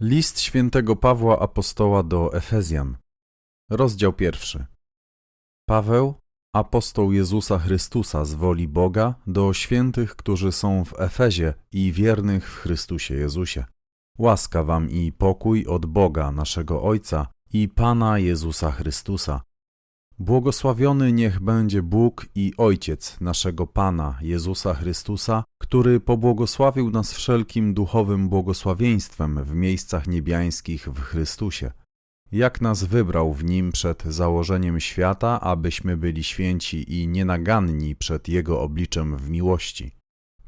List świętego Pawła Apostoła do Efezjan, rozdział pierwszy. Paweł, apostoł Jezusa Chrystusa z woli Boga, do świętych, którzy są w Efezie i wiernych w Chrystusie Jezusie. Łaska wam i pokój od Boga, naszego Ojca i Pana Jezusa Chrystusa. Błogosławiony niech będzie Bóg i Ojciec naszego Pana Jezusa Chrystusa, który pobłogosławił nas wszelkim duchowym błogosławieństwem w miejscach niebiańskich w Chrystusie. Jak nas wybrał w Nim przed założeniem świata, abyśmy byli święci i nienaganni przed Jego obliczem w miłości.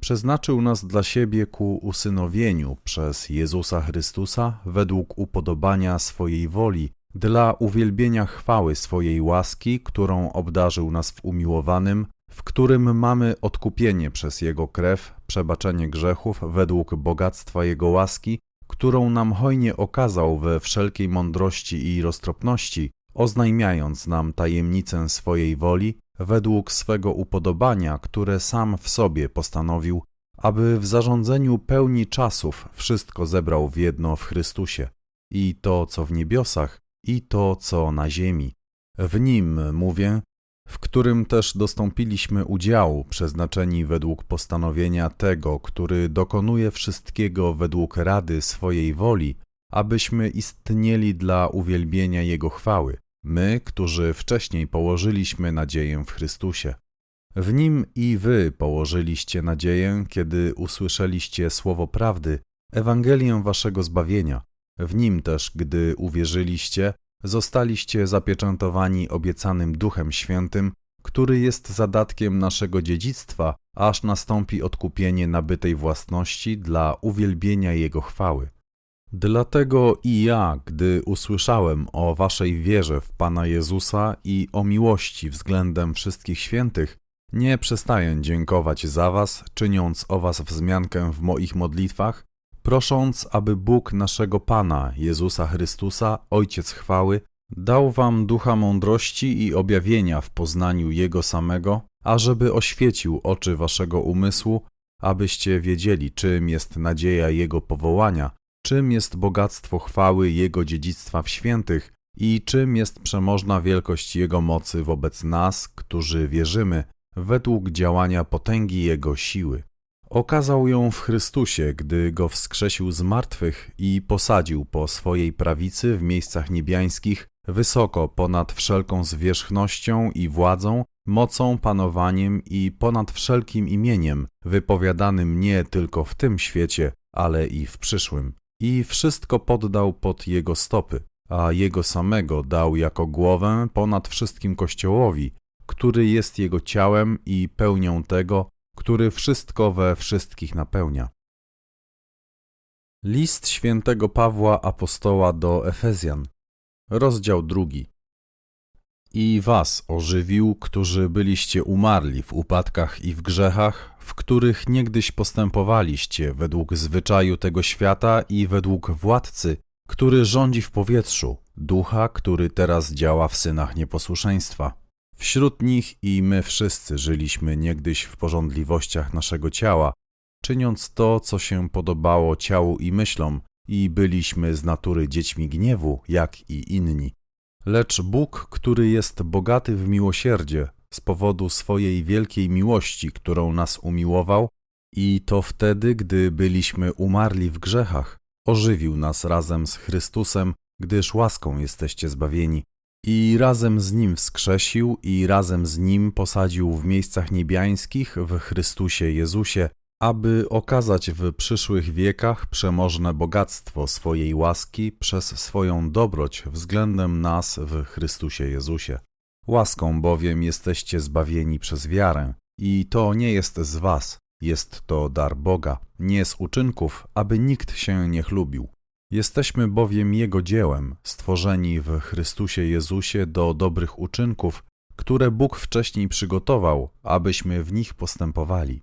Przeznaczył nas dla siebie ku usynowieniu przez Jezusa Chrystusa według upodobania swojej woli, dla uwielbienia chwały swojej łaski, którą obdarzył nas w umiłowanym, w którym mamy odkupienie przez Jego krew, przebaczenie grzechów według bogactwa Jego łaski, którą nam hojnie okazał we wszelkiej mądrości i roztropności, oznajmiając nam tajemnicę swojej woli, według swego upodobania, które sam w sobie postanowił, aby w zarządzeniu pełni czasów wszystko zebrał w jedno w Chrystusie, i to, co w niebiosach, i to, co na ziemi. W nim, mówię, w którym też dostąpiliśmy udziału, przeznaczeni według postanowienia tego, który dokonuje wszystkiego według rady swojej woli, abyśmy istnieli dla uwielbienia Jego chwały, my, którzy wcześniej położyliśmy nadzieję w Chrystusie. W nim i wy położyliście nadzieję, kiedy usłyszeliście słowo prawdy, Ewangelię waszego zbawienia. W nim też, gdy uwierzyliście, zostaliście zapieczętowani obiecanym Duchem Świętym, który jest zadatkiem naszego dziedzictwa, aż nastąpi odkupienie nabytej własności dla uwielbienia Jego chwały. Dlatego i ja, gdy usłyszałem o waszej wierze w Pana Jezusa i o miłości względem wszystkich świętych, nie przestaję dziękować za was, czyniąc o was wzmiankę w moich modlitwach, prosząc, aby Bóg naszego Pana, Jezusa Chrystusa, Ojciec chwały, dał wam ducha mądrości i objawienia w poznaniu Jego samego, ażeby oświecił oczy waszego umysłu, abyście wiedzieli, czym jest nadzieja Jego powołania, czym jest bogactwo chwały Jego dziedzictwa w świętych i czym jest przemożna wielkość Jego mocy wobec nas, którzy wierzymy, według działania potęgi Jego siły. Okazał ją w Chrystusie, gdy go wskrzesił z martwych i posadził po swojej prawicy w miejscach niebiańskich, wysoko ponad wszelką zwierzchnością i władzą, mocą, panowaniem i ponad wszelkim imieniem, wypowiadanym nie tylko w tym świecie, ale i w przyszłym. I wszystko poddał pod jego stopy, a jego samego dał jako głowę ponad wszystkim Kościołowi, który jest jego ciałem i pełnią tego, który wszystko we wszystkich napełnia. List świętego Pawła Apostoła do Efezjan, rozdział drugi. I was ożywił, którzy byliście umarli w upadkach i w grzechach, w których niegdyś postępowaliście według zwyczaju tego świata i według władcy, który rządzi w powietrzu, ducha, który teraz działa w synach nieposłuszeństwa Wśród nich i my wszyscy żyliśmy niegdyś w porządliwościach naszego ciała, czyniąc to, co się podobało ciału i myślom, i byliśmy z natury dziećmi gniewu, jak i inni. Lecz Bóg, który jest bogaty w miłosierdzie, z powodu swojej wielkiej miłości, którą nas umiłował, i to wtedy, gdy byliśmy umarli w grzechach, ożywił nas razem z Chrystusem, gdyż łaską jesteście zbawieni i razem z Nim wskrzesił i razem z Nim posadził w miejscach niebiańskich w Chrystusie Jezusie, aby okazać w przyszłych wiekach przemożne bogactwo swojej łaski przez swoją dobroć względem nas w Chrystusie Jezusie. Łaską bowiem jesteście zbawieni przez wiarę, i to nie jest z was, jest to dar Boga, nie z uczynków, aby nikt się nie chlubił. Jesteśmy bowiem Jego dziełem, stworzeni w Chrystusie Jezusie do dobrych uczynków, które Bóg wcześniej przygotował, abyśmy w nich postępowali.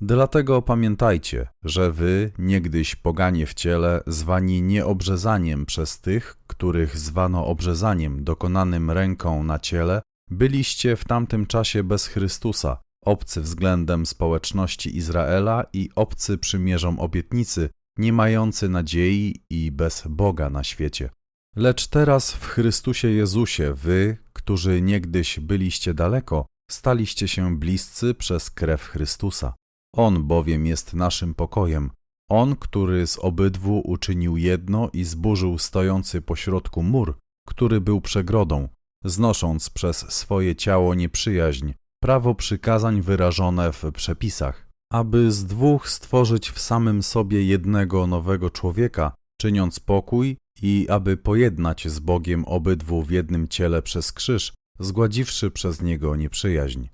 Dlatego pamiętajcie, że wy, niegdyś poganie w ciele, zwani nieobrzezaniem przez tych, których zwano obrzezaniem dokonanym ręką na ciele, byliście w tamtym czasie bez Chrystusa, obcy względem społeczności Izraela i obcy przymierzom obietnicy, nie mający nadziei i bez Boga na świecie. Lecz teraz w Chrystusie Jezusie wy, którzy niegdyś byliście daleko, staliście się bliscy przez krew Chrystusa. On bowiem jest naszym pokojem. On, który z obydwu uczynił jedno i zburzył stojący pośrodku mur, który był przegrodą, znosząc przez swoje ciało nieprzyjaźń, prawo przykazań wyrażone w przepisach, aby z dwóch stworzyć w samym sobie jednego nowego człowieka, czyniąc pokój i aby pojednać z Bogiem obydwu w jednym ciele przez krzyż, zgładziwszy przez niego nieprzyjaźń.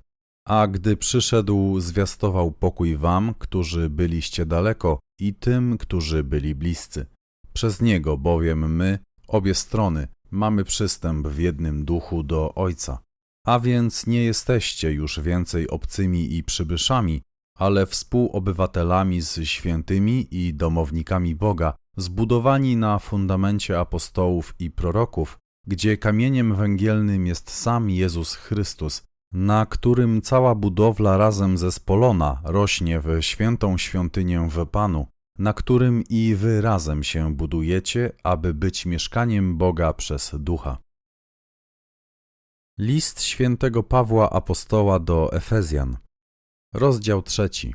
A gdy przyszedł, zwiastował pokój wam, którzy byliście daleko, i tym, którzy byli bliscy. Przez niego bowiem my, obie strony, mamy przystęp w jednym duchu do Ojca. A więc nie jesteście już więcej obcymi i przybyszami, ale współobywatelami z świętymi i domownikami Boga, zbudowani na fundamencie apostołów i proroków, gdzie kamieniem węgielnym jest sam Jezus Chrystus, na którym cała budowla razem zespolona rośnie w świętą świątynię w Panu, na którym i wy razem się budujecie, aby być mieszkaniem Boga przez Ducha. List świętego Pawła Apostoła do Efezjan, rozdział trzeci.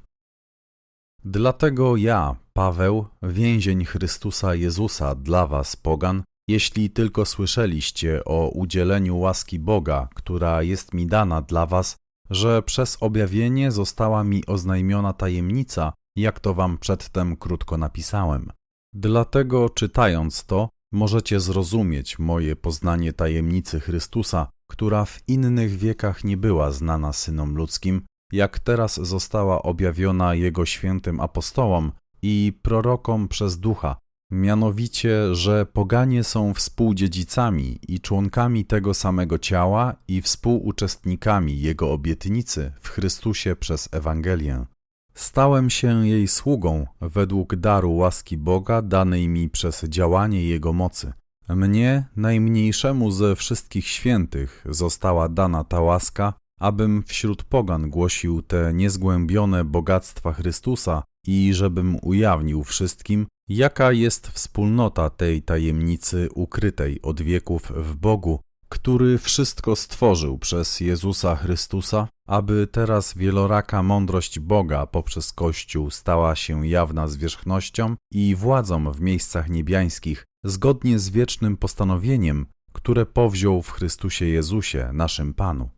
Dlatego ja, Paweł, więzień Chrystusa Jezusa dla was, pogan, jeśli tylko słyszeliście o udzieleniu łaski Boga, która jest mi dana dla was, że przez objawienie została mi oznajmiona tajemnica, jak to wam przedtem krótko napisałem. Dlatego czytając to, możecie zrozumieć moje poznanie tajemnicy Chrystusa, która w innych wiekach nie była znana synom ludzkim, jak teraz została objawiona Jego świętym apostołom i prorokom przez ducha, mianowicie, że poganie są współdziedzicami i członkami tego samego ciała i współuczestnikami Jego obietnicy w Chrystusie przez Ewangelię. Stałem się jej sługą według daru łaski Boga danej mi przez działanie Jego mocy. Mnie, najmniejszemu ze wszystkich świętych, została dana ta łaska, abym wśród pogan głosił te niezgłębione bogactwa Chrystusa i żebym ujawnił wszystkim, jaka jest wspólnota tej tajemnicy ukrytej od wieków w Bogu, który wszystko stworzył przez Jezusa Chrystusa, aby teraz wieloraka mądrość Boga poprzez Kościół stała się jawna zwierzchnością i władzą w miejscach niebiańskich, zgodnie z wiecznym postanowieniem, które powziął w Chrystusie Jezusie, naszym Panu.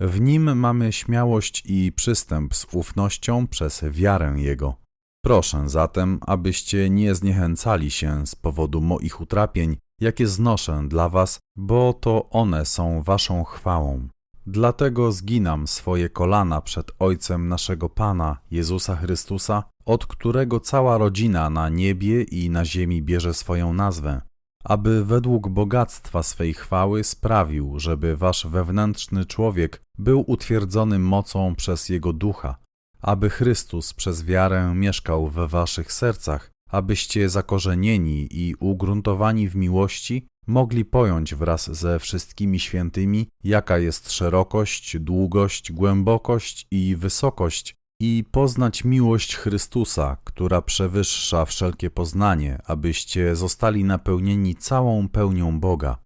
W nim mamy śmiałość i przystęp z ufnością przez wiarę Jego. Proszę zatem, abyście nie zniechęcali się z powodu moich utrapień, jakie znoszę dla was, bo to one są waszą chwałą. Dlatego zginam swoje kolana przed Ojcem naszego Pana, Jezusa Chrystusa, od którego cała rodzina na niebie i na ziemi bierze swoją nazwę, aby według bogactwa swej chwały sprawił, żeby wasz wewnętrzny człowiek był utwierdzony mocą przez Jego Ducha, aby Chrystus przez wiarę mieszkał we waszych sercach, abyście zakorzenieni i ugruntowani w miłości mogli pojąć wraz ze wszystkimi świętymi, jaka jest szerokość, długość, głębokość i wysokość, i poznać miłość Chrystusa, która przewyższa wszelkie poznanie, abyście zostali napełnieni całą pełnią Boga.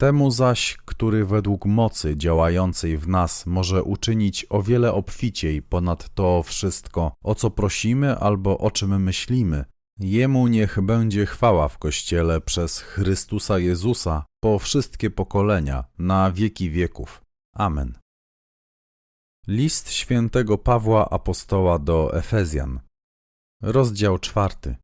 Temu zaś, który według mocy działającej w nas może uczynić o wiele obficiej ponad to wszystko, o co prosimy albo o czym myślimy, Jemu niech będzie chwała w Kościele przez Chrystusa Jezusa po wszystkie pokolenia, na wieki wieków. Amen. List świętego Pawła Apostoła do Efezjan. Rozdział czwarty.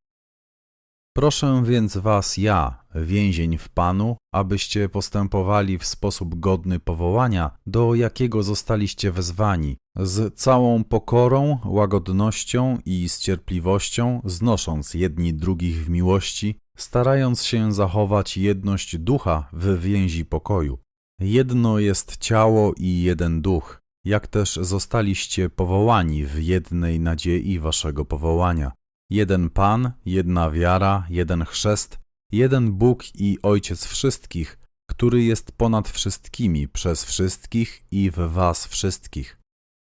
Proszę więc was ja, więzień w Panu, abyście postępowali w sposób godny powołania, do jakiego zostaliście wezwani, z całą pokorą, łagodnością i z cierpliwością, znosząc jedni drugich w miłości, starając się zachować jedność ducha w więzi pokoju. Jedno jest ciało i jeden duch, jak też zostaliście powołani w jednej nadziei waszego powołania Jeden Pan, jedna wiara, jeden chrzest, jeden Bóg i Ojciec wszystkich, który jest ponad wszystkimi, przez wszystkich i w was wszystkich.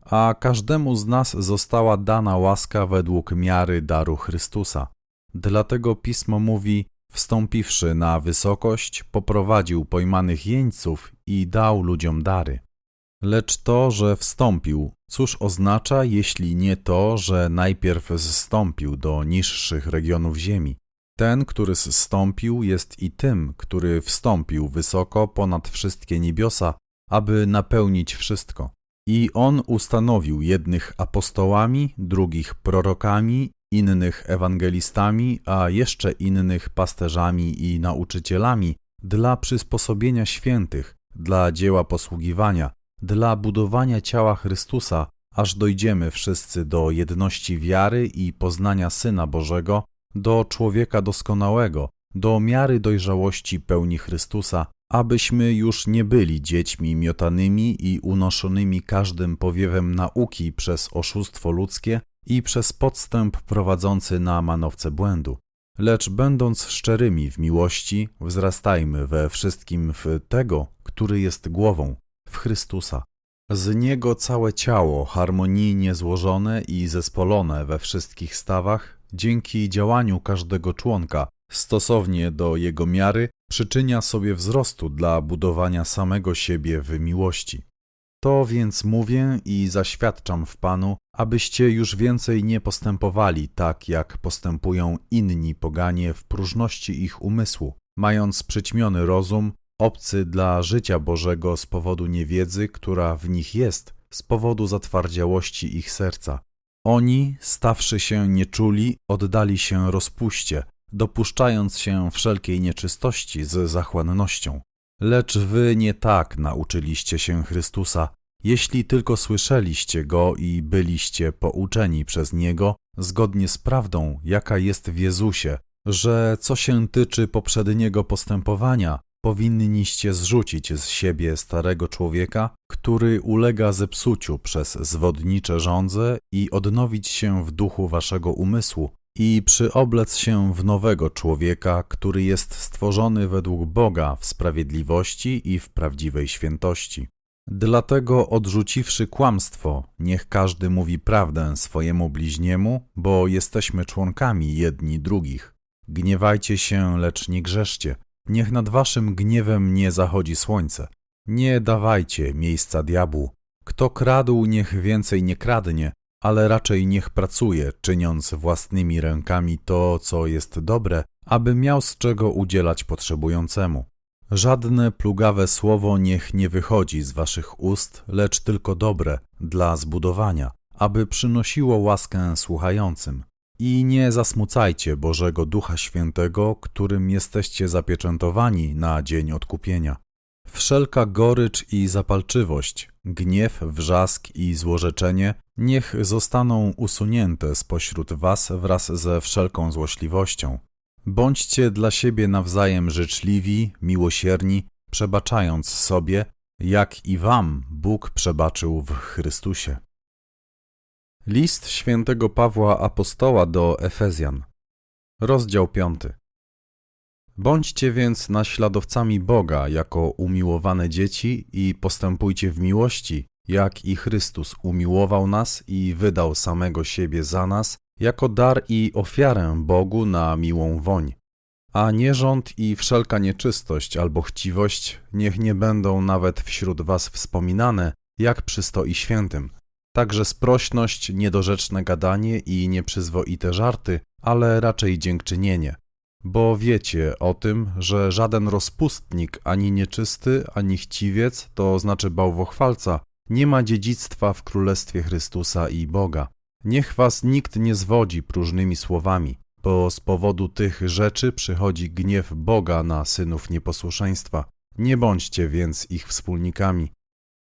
A każdemu z nas została dana łaska według miary daru Chrystusa. Dlatego pismo mówi: Wstąpiwszy na wysokość, poprowadził pojmanych jeńców i dał ludziom dary. Lecz to, że wstąpił, cóż oznacza, jeśli nie to, że najpierw zstąpił do niższych regionów ziemi? Ten, który zstąpił, jest i tym, który wstąpił wysoko ponad wszystkie niebiosa, aby napełnić wszystko. I on ustanowił jednych apostołami, drugich prorokami, innych ewangelistami, a jeszcze innych pasterzami i nauczycielami dla przysposobienia świętych, dla dzieła posługiwania, dla budowania ciała Chrystusa, aż dojdziemy wszyscy do jedności wiary i poznania Syna Bożego, do człowieka doskonałego, do miary dojrzałości pełni Chrystusa, abyśmy już nie byli dziećmi miotanymi i unoszonymi każdym powiewem nauki przez oszustwo ludzkie i przez podstęp prowadzący na manowce błędu. Lecz będąc szczerymi w miłości, wzrastajmy we wszystkim w tego, który jest głową, w Chrystusa. Z Niego całe ciało, harmonijnie złożone i zespolone we wszystkich stawach, dzięki działaniu każdego członka, stosownie do jego miary, przyczynia sobie wzrostu dla budowania samego siebie w miłości. To więc mówię i zaświadczam w Panu, abyście już więcej nie postępowali tak, jak postępują inni poganie w próżności ich umysłu, mając przyćmiony rozum, obcy dla życia Bożego z powodu niewiedzy, która w nich jest, z powodu zatwardziałości ich serca. Oni, stawszy się nieczuli, oddali się rozpuście, dopuszczając się wszelkiej nieczystości z zachłannością. Lecz wy nie tak nauczyliście się Chrystusa, jeśli tylko słyszeliście Go i byliście pouczeni przez Niego, zgodnie z prawdą, jaka jest w Jezusie, że co się tyczy poprzedniego postępowania, powinniście zrzucić z siebie starego człowieka, który ulega zepsuciu przez zwodnicze żądze i odnowić się w duchu waszego umysłu i przyoblec się w nowego człowieka, który jest stworzony według Boga w sprawiedliwości i w prawdziwej świętości. Dlatego odrzuciwszy kłamstwo, niech każdy mówi prawdę swojemu bliźniemu, bo jesteśmy członkami jedni drugich. Gniewajcie się, lecz nie grzeszcie. Niech nad waszym gniewem nie zachodzi słońce. Nie dawajcie miejsca diabłu. Kto kradł, niech więcej nie kradnie, ale raczej niech pracuje, czyniąc własnymi rękami to, co jest dobre, aby miał z czego udzielać potrzebującemu. Żadne plugawe słowo niech nie wychodzi z waszych ust, lecz tylko dobre, dla zbudowania, aby przynosiło łaskę słuchającym. I nie zasmucajcie Bożego Ducha Świętego, którym jesteście zapieczętowani na dzień odkupienia. Wszelka gorycz i zapalczywość, gniew, wrzask i złorzeczenie niech zostaną usunięte spośród was wraz ze wszelką złośliwością. Bądźcie dla siebie nawzajem życzliwi, miłosierni, przebaczając sobie, jak i wam Bóg przebaczył w Chrystusie. List świętego Pawła Apostoła do Efezjan, rozdział 5. Bądźcie więc naśladowcami Boga jako umiłowane dzieci i postępujcie w miłości, jak i Chrystus umiłował nas i wydał samego siebie za nas, jako dar i ofiarę Bogu na miłą woń. A nierząd i wszelka nieczystość albo chciwość niech nie będą nawet wśród was wspominane, jak przystoi świętym. Także sprośność, niedorzeczne gadanie i nieprzyzwoite żarty, ale raczej dziękczynienie. Bo wiecie o tym, że żaden rozpustnik, ani nieczysty, ani chciwiec, to znaczy bałwochwalca, nie ma dziedzictwa w Królestwie Chrystusa i Boga. Niech was nikt nie zwodzi próżnymi słowami, bo z powodu tych rzeczy przychodzi gniew Boga na synów nieposłuszeństwa. Nie bądźcie więc ich wspólnikami.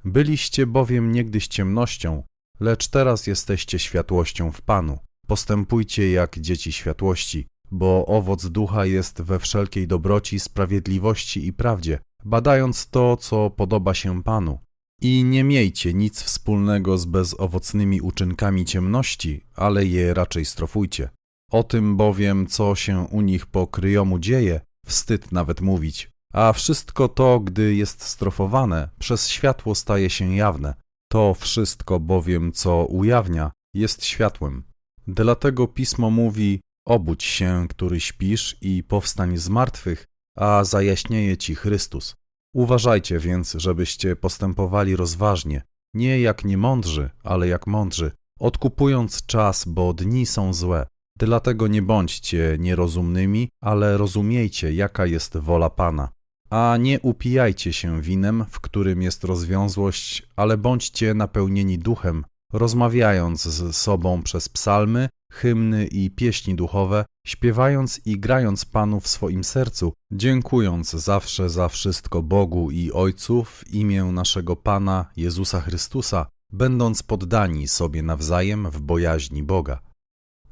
Byliście bowiem niegdyś ciemnością, lecz teraz jesteście światłością w Panu. Postępujcie jak dzieci światłości, bo owoc ducha jest we wszelkiej dobroci, sprawiedliwości i prawdzie, badając to, co podoba się Panu. I nie miejcie nic wspólnego z bezowocnymi uczynkami ciemności, ale je raczej strofujcie. O tym bowiem, co się u nich po kryjomu dzieje, wstyd nawet mówić. A wszystko to, gdy jest strofowane, przez światło staje się jawne. To wszystko bowiem, co ujawnia, jest światłem. Dlatego pismo mówi: Obudź się, który śpisz, i powstań z martwych, a zajaśnieje ci Chrystus. Uważajcie więc, żebyście postępowali rozważnie, nie jak niemądrzy, ale jak mądrzy, odkupując czas, bo dni są złe. Dlatego nie bądźcie nierozumnymi, ale rozumiejcie, jaka jest wola Pana. A nie upijajcie się winem, w którym jest rozwiązłość, ale bądźcie napełnieni duchem, rozmawiając z sobą przez psalmy, hymny i pieśni duchowe, śpiewając i grając Panu w swoim sercu, dziękując zawsze za wszystko Bogu i Ojcu w imię naszego Pana Jezusa Chrystusa, będąc poddani sobie nawzajem w bojaźni Boga.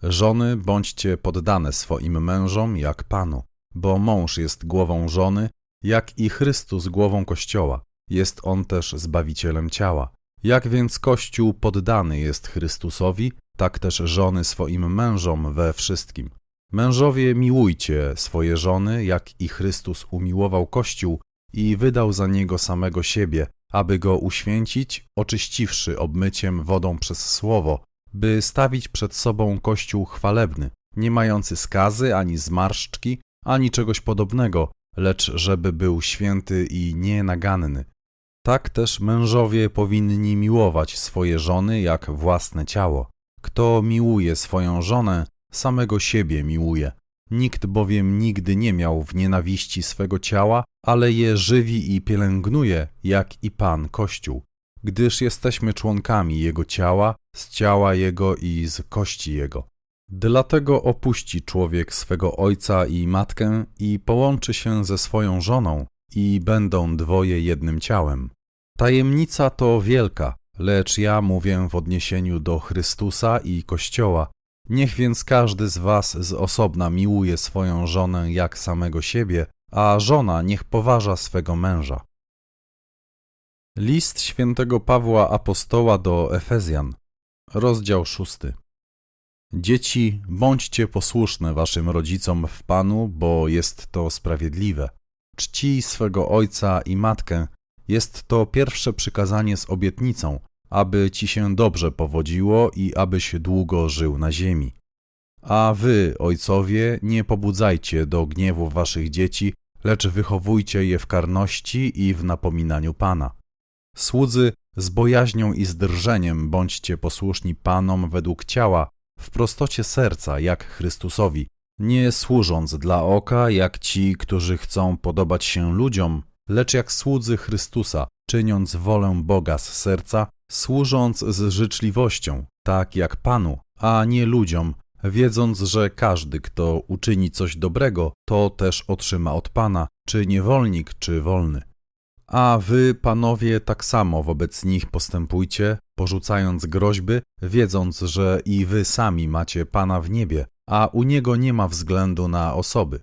Żony, bądźcie poddane swoim mężom jak Panu, bo mąż jest głową żony, jak i Chrystus głową Kościoła, jest on też zbawicielem ciała. Jak więc Kościół poddany jest Chrystusowi, tak też żony swoim mężom we wszystkim. Mężowie miłujcie swoje żony, jak i Chrystus umiłował Kościół i wydał za niego samego siebie, aby go uświęcić, oczyściwszy obmyciem wodą przez słowo, by stawić przed sobą Kościół chwalebny, nie mający skazy ani zmarszczki, ani czegoś podobnego, lecz żeby był święty i nienaganny. Tak też mężowie powinni miłować swoje żony jak własne ciało. Kto miłuje swoją żonę, samego siebie miłuje. Nikt bowiem nigdy nie miał w nienawiści swego ciała, ale je żywi i pielęgnuje, jak i Pan Kościół, gdyż jesteśmy członkami Jego ciała, z ciała Jego i z kości Jego. Dlatego opuści człowiek swego ojca i matkę i połączy się ze swoją żoną i będą dwoje jednym ciałem. Tajemnica to wielka, lecz ja mówię w odniesieniu do Chrystusa i Kościoła. Niech więc każdy z was z osobna miłuje swoją żonę jak samego siebie, a żona niech poważa swego męża. List świętego Pawła Apostoła do Efezjan, rozdział szósty. Dzieci, bądźcie posłuszne waszym rodzicom w Panu, bo jest to sprawiedliwe. Czcij swego ojca i matkę, jest to pierwsze przykazanie z obietnicą, aby ci się dobrze powodziło i abyś długo żył na ziemi. A wy, ojcowie, nie pobudzajcie do gniewu waszych dzieci, lecz wychowujcie je w karności i w napominaniu Pana. Słudzy, z bojaźnią i z drżeniem bądźcie posłuszni Panom według ciała, w prostocie serca, jak Chrystusowi, nie służąc dla oka, jak ci, którzy chcą podobać się ludziom, lecz jak słudzy Chrystusa, czyniąc wolę Boga z serca, służąc z życzliwością, tak jak Panu, a nie ludziom, wiedząc, że każdy, kto uczyni coś dobrego, to też otrzyma od Pana, czy niewolnik, czy wolny. A wy, panowie, tak samo wobec nich postępujcie, porzucając groźby, wiedząc, że i wy sami macie Pana w niebie, a u Niego nie ma względu na osoby.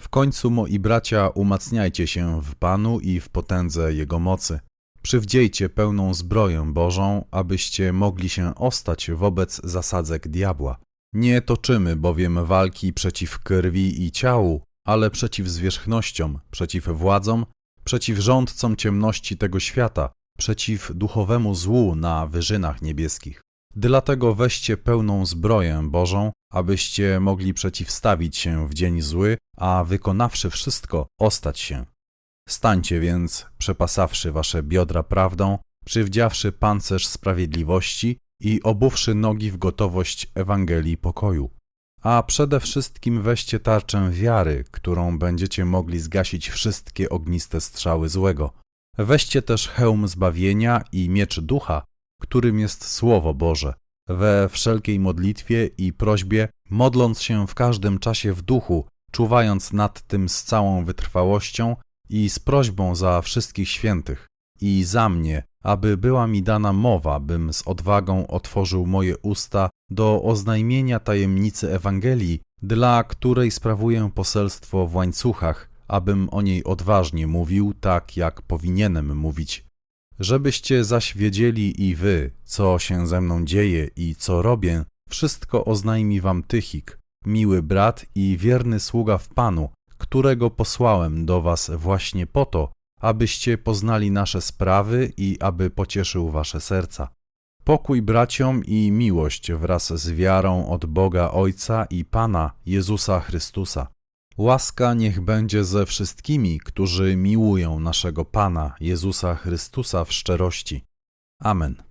W końcu, moi bracia, umacniajcie się w Panu i w potędze Jego mocy. Przywdziejcie pełną zbroję Bożą, abyście mogli się ostać wobec zasadzek diabła. Nie toczymy bowiem walki przeciw krwi i ciału, ale przeciw zwierzchnościom, przeciw władzom, przeciw rządcom ciemności tego świata, przeciw duchowemu złu na wyżynach niebieskich. Dlatego weźcie pełną zbroję Bożą, abyście mogli przeciwstawić się w dzień zły, a wykonawszy wszystko, ostać się. Stańcie więc, przepasawszy wasze biodra prawdą, przywdziawszy pancerz sprawiedliwości i obuwszy nogi w gotowość Ewangelii pokoju. A przede wszystkim weźcie tarczę wiary, którą będziecie mogli zgasić wszystkie ogniste strzały złego. Weźcie też hełm zbawienia i miecz ducha, którym jest Słowo Boże, we wszelkiej modlitwie i prośbie, modląc się w każdym czasie w duchu, czuwając nad tym z całą wytrwałością i z prośbą za wszystkich świętych i za mnie, aby była mi dana mowa, bym z odwagą otworzył moje usta do oznajmienia tajemnicy Ewangelii, dla której sprawuję poselstwo w łańcuchach, abym o niej odważnie mówił tak, jak powinienem mówić. Żebyście zaś wiedzieli i wy, co się ze mną dzieje i co robię, wszystko oznajmi wam Tychik, miły brat i wierny sługa w Panu, którego posłałem do was właśnie po to, abyście poznali nasze sprawy i aby pocieszył wasze serca. Pokój braciom i miłość wraz z wiarą od Boga Ojca i Pana Jezusa Chrystusa. Łaska niech będzie ze wszystkimi, którzy miłują naszego Pana Jezusa Chrystusa w szczerości. Amen.